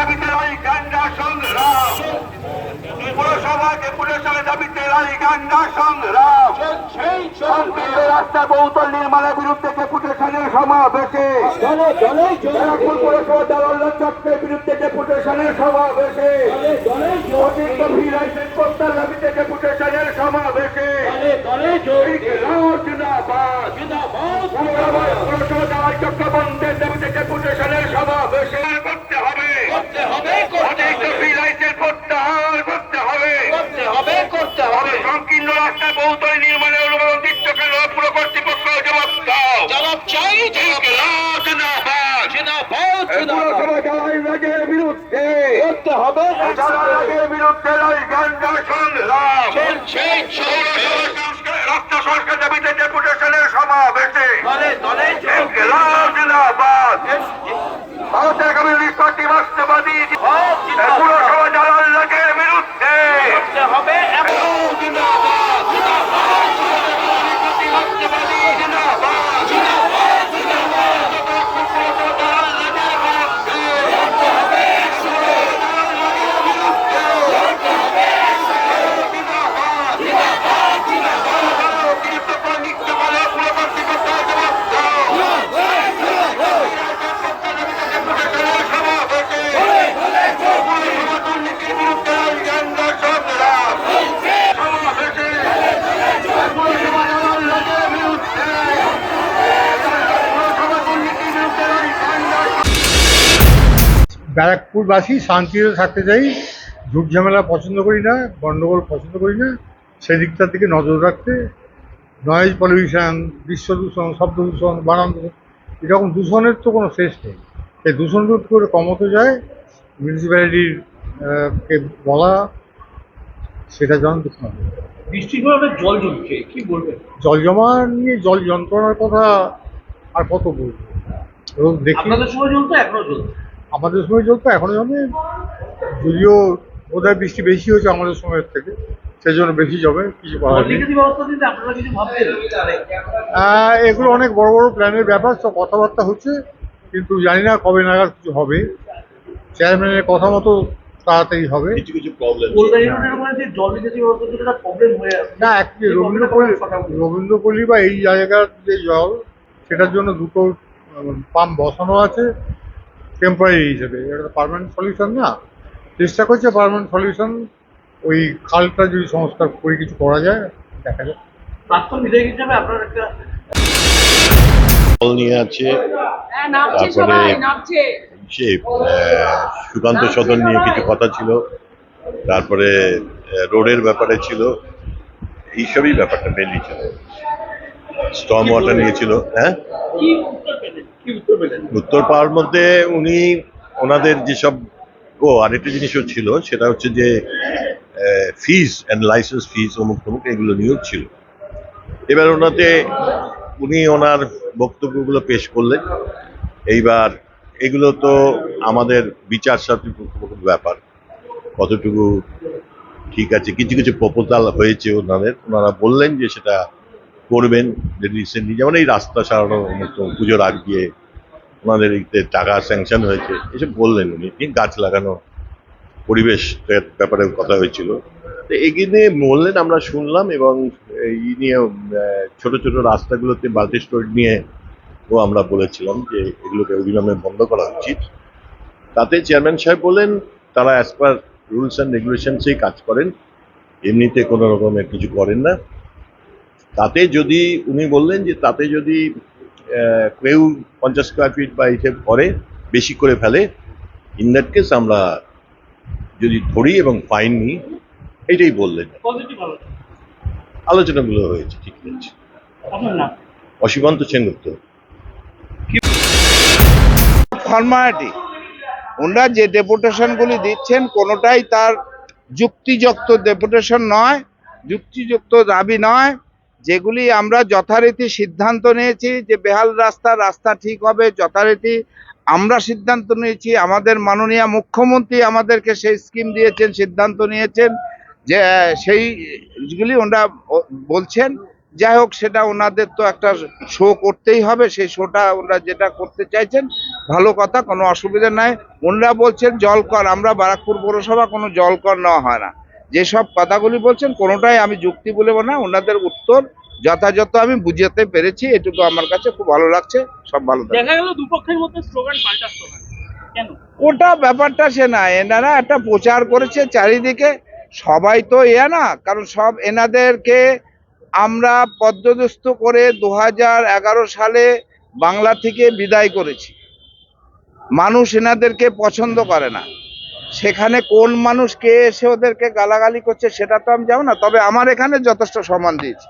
দাবিতে লড়াই গান্ডা সংগ্রাম। পুরসভা পুরসভা দাবিতে লড়াই গান্ডা সংগ্রাম। রাস্তা বহুতল নির্মাণের বিরুদ্ধে ডেপুটেশনের সমাবেশে। পুরসভা দালাল চক্রের বিরুদ্ধে ডেপুটেশনের সমাবেশে। ডেপুটেশনের সমাবেশে। পুরসভা দালাল চক্র বন্ধের ডেপুটেশনের সমাবেশে। বিরুদ্ধে। করতে হবে। বিরুদ্ধে সংগ্রাম চলছে সরকার দাবিতে ডেপুটেশনের সমাবেশে। ভারতের কমিউনিস্ট পার্টি রাষ্ট্রবাদী ব্যারাকপুরবাসী শান্তিতে থাকতে চাই ঝুট ঝামেলা পছন্দ করি না গণ্ডগোল পছন্দ করি না সেদিকটার দিকে নজর রাখতে নয়েজ পলিউশন বিশ্ব দূষণ শব্দ দূষণ বানান দূষণ এরকম দূষণের তো কোনো শেষ নেই। এই দূষণ রোধ করে কমাতে যায় মিউনিসিপ্যালিটির কে বলা সেটা হবে বৃষ্টির পরে জল জমছে কি বলবেন? জল জমা নিয়ে জল যন্ত্রণার কথা আর কত বলব? এবং দেখি। আপনাদের সময় জ্বলতো এখনও জ্বলছে আমাদের সময় চলতো এখনও জমে যদিও বোধহয় বৃষ্টি বেশি হয়েছে আমাদের সময়ের থেকে সেই জন্য বেশি জমে কিছু এগুলো অনেক বড় বড় প্ল্যানের ব্যাপার সব কথাবার্তা হচ্ছে কিন্তু জানি না কবে নাগাদ কিছু হবে। চেয়ারম্যানের কথা মতো তাড়াতাড়ি হবে। কিছু কিছু প্রবলেম না একটি রবীন্দ্রপল্লী রবীন্দ্রপল্লী বা এই জায়গার যে জল সেটার জন্য দুটো পাম্প বসানো আছে। টেম্পোরারি হিসেবে। এটা পারমানেন্ট সলিউশন না। চেষ্টা করছে পারমানেন্ট সলিউশন ওই খালটা যদি সংস্কার করে কিছু করা যায় দেখা যাক। প্রাক্তন বিধায়ক হিসাবে আপনার একটা জল নিয়ে আছে। হ্যাঁ তারপরে- সে সুকান্ত সদন নিয়ে কিছু কথা ছিল। তারপরে রোডের ব্যাপারে ছিল। এইসবই ব্যাপারটা মেনলি ছিল। স্টর্ম ওয়াটার নিয়ে ছিল। হ্যাঁ? উত্তর পাওয়ার মধ্যে উনি ওনাদের যেসব, ও, আরেকটা জিনিসও ছিল, সেটা হচ্ছে যে ফিজ অ্যান্ড লাইসেন্স ফিজ অমুক তমুক এগুলো নিয়েও ছিল। এবার ওনাতে উনি ওনার বক্তব্যগুলো পেশ করলেন। এইবার এগুলো তো আমাদের বিচার সার্টিফিকেট ব্যাপার। কতটুকু ঠিক আছে? কিছু কিছু প্রপোজাল হয়েছে ওনাদের। ওনারা বললেন যে সেটা করবেন রিসেন্টলি যেমন এই রাস্তা সারানো মতো পুজোর আগ দিয়ে ওনাদের টাকা স্যাংশন হয়েছে, এসব বললেন উনি। গাছ লাগানো পরিবেশ ব্যাপারে কথা হয়েছিল। তো এগিয়ে বললেন, আমরা শুনলাম এবং এই নিয়ে ছোট ছোট রাস্তাগুলোতে বাল্টি স্টোর নিয়ে ও আমরা বলেছিলাম যে এগুলোকে অবিলম্বে বন্ধ করা উচিত। তাতে চেয়ারম্যান সাহেব বললেন, তারা অ্যাজ পার রুলস অ্যান্ড রেগুলেশনসেই কাজ করেন। এমনিতে কোনো রকমের কিছু করেন না। তাতে যদি উনি বললেন যে তাতে যদি কেউ পঞ্চাশ স্কোয়ার ফিট বা হিসেব করে বেশি করে ফেলে ইন দ্যাট কেস আমরা যদি ধরি এবং ফাইন নিই এইটাই বললেন। আলোচনাগুলো হয়েছে ঠিক আছে। আপনার নাম? অসীমন্ত সেনগুপ্ত। ফর্মালিটি ওনারা যে ডেপুটেশনগুলি দিচ্ছেন কোনোটাই তার যুক্তিযুক্ত ডেপুটেশন নয়। যুক্তিযুক্ত দাবি নয়। যেগুলি আমরা যথারীতি সিদ্ধান্ত নিয়েছি যে বেহাল রাস্তা রাস্তা ঠিক হবে, যথারীতি আমরা সিদ্ধান্ত নিয়েছি, আমাদের মাননীয় মুখ্যমন্ত্রী আমাদেরকে সেই স্কিম দিয়েছেন, সিদ্ধান্ত নিয়েছেন, যে সেইগুলি ওনারা বলছেন। যাই হোক, সেটা ওনাদের তো একটা শো করতেই হবে, সেই শোটা ওনারা যেটা করতে চাইছেন, ভালো কথা, কোনো অসুবিধা নাই। ওনারা বলছেন জল কর আমরা বারাকপুর পৌরসভা কোনো জল কর নেওয়া হয় না। যেসব কথাগুলি বলছেন কোনোটাই আমি যুক্তি বলব না ওনাদের উত্তর যথাযথ আমি বুঝাতে পেরেছি এটুকু আমার কাছে খুব ভালো লাগছে সব ভালো দেখা গেল দুপক্ষের মধ্যে স্লোগান পাল্টা স্লোগান ওটা ব্যাপারটা সে না এনারা একটা প্রচার করেছে চারিদিকে সবাই তো এ না কারণ সব এনাদেরকে আমরা পদ্মদস্ত করে দু এগারো সালে বাংলা থেকে বিদায় করেছি। মানুষ এনাদেরকে পছন্দ করে না। সেখানে কোন মানুষ কে এসে ওদেরকে গালাগালি করছে সেটা তো আমি যাব না, তবে আমার এখানে যথেষ্ট সম্মান দিয়েছি।